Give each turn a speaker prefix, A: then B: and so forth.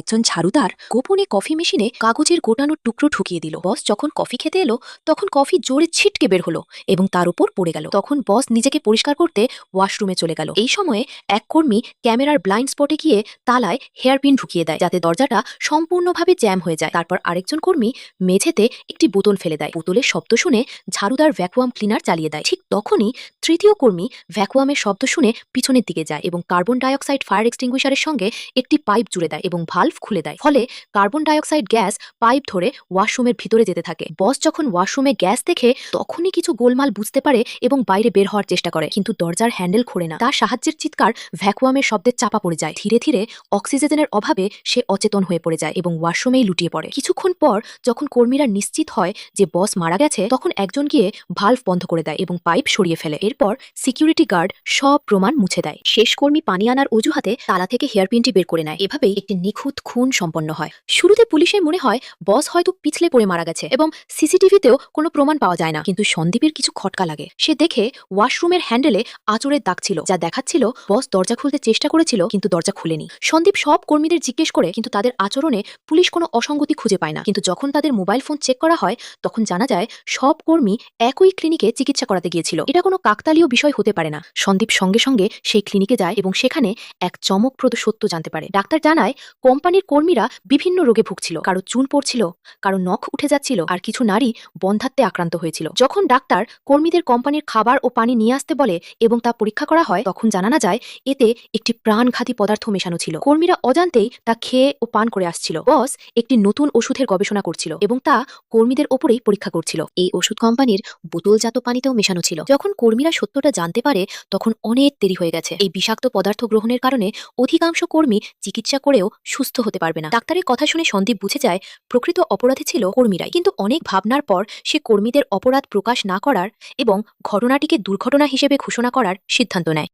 A: একজন ঝাড়ুদার গোপনে কফি মেশিনে কাগজের গোটানোর টুকরো ঢুকিয়ে দিল। বস যখন কফি খেতে এলো, তখন কফি জোরে ছিটকে বের হলো এবং তার উপর পড়ে গেল। তখন বস নিজেকে পরিষ্কার করতে ওয়াশরুমে চলে গেল। এই সময়ে এক কর্মী ক্যামেরার ব্লাইন্ড স্পটে গিয়ে তালায় হেয়ারপিন ঢুকিয়ে দেয়, যাতে দরজাটা সম্পূর্ণভাবে জ্যাম হয়ে যায়। তারপর আরেকজন কর্মী মেঝেতে একটি বোতল ফেলে দেয়। বোতলের শব্দ শুনে ঝাড়ুদার ভ্যাকুয়াম ক্লিনার চালিয়ে দেয়। ঠিক তখনই তৃতীয় কর্মী ভ্যাকুয়ামের শব্দ শুনে পিছনের দিকে যায় এবং কার্বন ডাইঅক্সাইড ফায়ার এক্সটিংগুইশারের সঙ্গে একটি পাইপ জুড়ে দেয় এবং ভালভ খুলে দেয়। ফলে কার্বন ডাইঅক্সাইড গ্যাস পাইপ ধরে ওয়াশরুমের ভিতরে যেতে থাকে। বস যখন ওয়াশরুমে গ্যাস দেখে, তখনই কিছু গোলমাল বুঝতে পারে এবং বাইরে বের হওয়ার চেষ্টা করে। কিন্তু দরজার হ্যান্ডেল খোলে না। তার সাহায্যের চিৎকার ভ্যাকুয়ামের শব্দে চাপা পড়ে যায়। ধীরে ধীরে অক্সিজেনের অভাবে সে অচেতন হয়ে পড়ে যায় এবং ওয়াশরুমেই লুটিয়ে পড়ে। কিছুক্ষণ পর যখন কর্মীরা নিশ্চিত হয় যে বস মারা গেছে, তখন একজন গিয়ে ভালভ বন্ধ করে দেয় এবং পাইপ সরিয়ে ফেলে। এরপর সিকিউরিটি গার্ড সব প্রমাণ মুছে দেয়। শেষ কর্মী পানি আনার অজুহাতে তালা থেকে হেয়ারপিনটি বের করে নেয়। এভাবেই একটি নিখুঁত খুন সম্পন্ন হয়। শুরুতে পুলিশের মনে হয়, বস হয়তো পিছলে পড়ে মারা গেছে এবং সিসিটিভিতেও কোনো প্রমাণ পাওয়া যায় না। কিন্তু সন্দীপের কিছু খটকা লাগে। সে দেখে ওয়াশরুমের হ্যান্ডেলে আচরের দাগ ছিল, যা দেখাচ্ছিল বস দরজা খুলতে চেষ্টা করেছিল, কিন্তু দরজা খুলেনি। সন্দীপ সব কর্মীদের জিজ্ঞেস করে, কিন্তু তাদের আচরণে পুলিশ কোনো অসঙ্গতি খুঁজে পায় না। কিন্তু যখন তাদের মোবাইল ফোন চেক করা হয়, তখন জানা যায়, সব কর্মী একই ক্লিনিকে চিকিৎসা করাতে গিয়েছিল। এটা কোনো কাকতালীয় বিষয় হতে পারে না। সন্দীপ সঙ্গে সঙ্গে সেই ক্লিনিকে যায় এবং সেখানে এক চমকপ্রদ সত্য জানতে পারে। ডাক্তার জানায় কোম্পানির কর্মীরা বিভিন্ন রোগে ভুগছিল, কারও চুন পড়ছিল, কারও নখ উঠে যাচ্ছিল আর কিছু নারী বন্ধাত্বে আক্রান্ত হয়েছিল। যখন ডাক্তার কর্মীদের কোম্পানির খাবার ও পানি নিয়ে আসতে বলে এবং তা পরীক্ষা করা হয়, তখন জানা যায় এতে একটি প্রাণঘাতী পদার্থ মেশানো ছিল। কর্মীরা অজান্তেই তা খেয়ে ও পান করে আসছিল। বস একটি নতুন ওষুধের গবেষণা করছিল এবং তা কর্মীদের ওপরেই পরীক্ষা করছিল। এই ওষুধ কোম্পানির বোতলজাত পানিতেও মেশানো ছিল। যখন কর্মীরা সত্যটা জানতে পারে, তখন অনেক দেরি হয়ে গেছে। এই বিষাক্ত পদার্থ গ্রহণের কারণে অধিকাংশ কর্মী চিকিৎসা করেও সুস্থ হতে পারবে না। ডাক্তারের কথা শুনে সন্দীপ বুঝে যায়, প্রকৃত অপরাধী ছিল কর্মীরাই। কিন্তু অনেক ভাবনার পর সে কর্মীদের অপরাধ প্রকাশ না করার এবং ঘটনাটিকে দুর্ঘটনা হিসেবে ঘোষণা করার সিদ্ধান্ত নেয়।